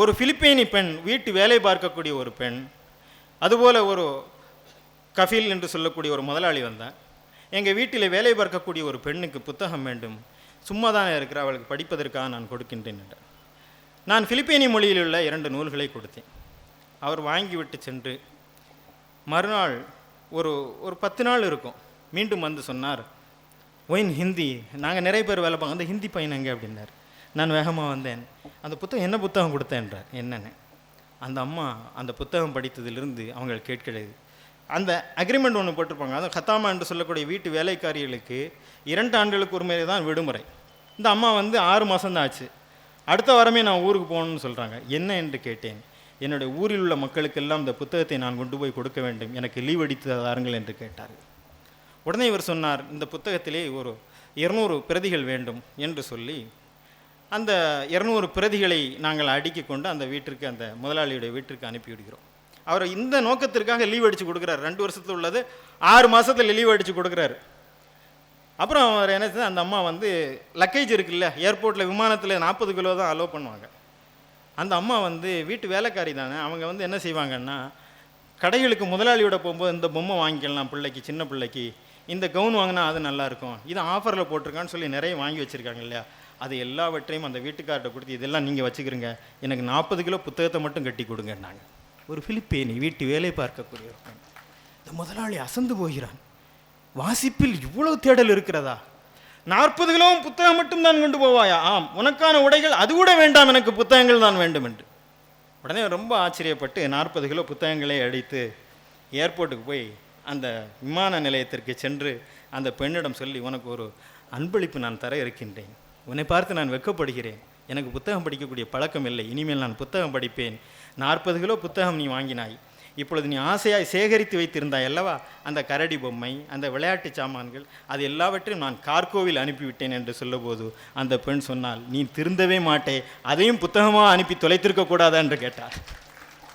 ஒரு பிலிப்பைனி பெண் வீட்டு வேலை பார்க்கக்கூடிய ஒரு பெண் அதுபோல் ஒரு கஃபில் என்று சொல்லக்கூடிய ஒரு முதலாளி வந்தேன். எங்கள் வீட்டில் வேலை பார்க்கக்கூடிய ஒரு பெண்ணுக்கு புத்தகம் வேண்டும். சும்மா தானே இருக்கிற அவளுக்கு படிப்பதற்காக நான் கொடுக்கின்றேன் என்றார். நான் பிலிப்பைனி மொழியில் உள்ள இரண்டு நூல்களை கொடுத்தேன். அவர் வாங்கிவிட்டு சென்று மறுநாள் ஒரு ஒரு பத்து நாள் இருக்கும். மீண்டும் வந்து சொன்னார் ஒயின் ஹிந்தி நாங்கள் நிறைய பேர் வேலை பார்க்க அந்த ஹிந்தி பையன் எங்கே? அப்படின்னார். நான் வேகமாக வந்தேன். அந்த புத்தகம் என்ன புத்தகம் கொடுத்தேன்றார்? என்னென்னு. அந்த அம்மா அந்த புத்தகம் படித்ததிலிருந்து அவங்க கேட்கிறது அந்த அக்ரிமெண்ட் ஒன்று போட்டிருப்பாங்க. அதுவும் கத்தாமா என்று சொல்லக்கூடிய வீட்டு வேலைக்காரிகளுக்கு இரண்டு ஆண்டுகளுக்கு ஒரு முறை தான் விடுமுறை. இந்த அம்மா வந்து ஆறு மாதம்தான் ஆச்சு. அடுத்த வாரமே நான் ஊருக்கு போகணும்னு சொல்கிறாங்க என்ன என்று கேட்டேன். என்னுடைய ஊரில் உள்ள மக்களுக்கெல்லாம் இந்த புத்தகத்தை நான் கொண்டு போய் கொடுக்க வேண்டும். எனக்கு லீவ் அடித்து தாருங்கள் என்று கேட்டார். உடனே இவர் சொன்னார் இந்த புத்தகத்திலே ஒரு இருநூறு பிரதிகள் வேண்டும் என்று சொல்லி அந்த இரநூறு பிரதிகளை நாங்கள் அடுக்கி கொண்டு அந்த வீட்டிற்கு அந்த முதலாளியுடைய வீட்டிற்கு அனுப்பி விடுகிறோம். அவர் இந்த நோக்கத்திற்காக லீவ் அடித்து கொடுக்குறாரு. ரெண்டு வருஷத்தில் உள்ளது. ஆறு மாதத்தில் லீவ் அடித்து கொடுக்குறாரு. அப்புறம் அவர் என்ன செய்தார், அந்த அம்மா வந்து லக்கேஜ் இருக்குல்ல ஏர்போர்ட்டில் விமானத்தில் நாற்பது கிலோ தான் அலோவ் பண்ணுவாங்க. அந்த அம்மா வந்து வீட்டு வேலைக்காரி தானே. அவங்க வந்து என்ன செய்வாங்கன்னா கடைகளுக்கு முதலாளியோட போகும்போது இந்த பொம்மை வாங்கிக்கலாம் பிள்ளைக்கு சின்ன பிள்ளைக்கு இந்த கவுன் வாங்கினா அது நல்லாயிருக்கும். இது ஆஃபரில் போட்டிருக்கான்னு சொல்லி நிறைய வாங்கி வச்சுருக்காங்க இல்லையா? அது எல்லாவற்றையும் அந்த வீட்டுக்கார்ட்ட கொடுத்து இதெல்லாம் நீங்கள் வச்சுக்கிறீங்க எனக்கு நாற்பது கிலோ புத்தகத்தை மட்டும் கட்டி கொடுங்கன்னாங்க. ஒரு பிலிப்பேனி வீட்டு வேலை பார்க்கக்கூடிய இந்த முதலாளி அசந்து போகிறான். வாசிப்பில் இவ்வளவு தேடல் இருக்கிறதா? நாற்பது கிலோ புத்தகம் மட்டும் தான் கொண்டு போவாயா? ஆம் உனக்கான உடைகள் அது கூட வேண்டாம் எனக்கு புத்தகங்கள் தான் வேண்டும் என்று உடனே ரொம்ப ஆச்சரியப்பட்டு நாற்பது கிலோ புத்தகங்களை அடித்து ஏர்போர்ட்டுக்கு போய் அந்த விமான நிலையத்திற்கு சென்று அந்த பெண்ணிடம் சொல்லி உனக்கு ஒரு அன்பளிப்பு நான் தர இருக்கின்றேன். உன்னை பார்த்து நான் வெட்கப்படுகிறேன் எனக்கு புத்தகம் படிக்கக்கூடிய பழக்கம் இல்லை. இனிமேல் நான் புத்தகம் படிப்பேன். நாற்பது கிலோ புத்தகம் நீ வாங்கினாய். இப்பொழுது நீ ஆசையாய் சேகரித்து வைத்திருந்தாய் அல்லவா? அந்த கரடி பொம்மை அந்த விளையாட்டு சாமான்கள் அது எல்லாவற்றையும் நான் கார்கோவில் அனுப்பிவிட்டேன் என்று சொல்லும்போது அந்த பெண் சொன்னால் நீ திருந்தவே மாட்டே அதையும் புத்தகமாக அனுப்பி தொலைத்திருக்கக்கூடாதா என்று கேட்டார்.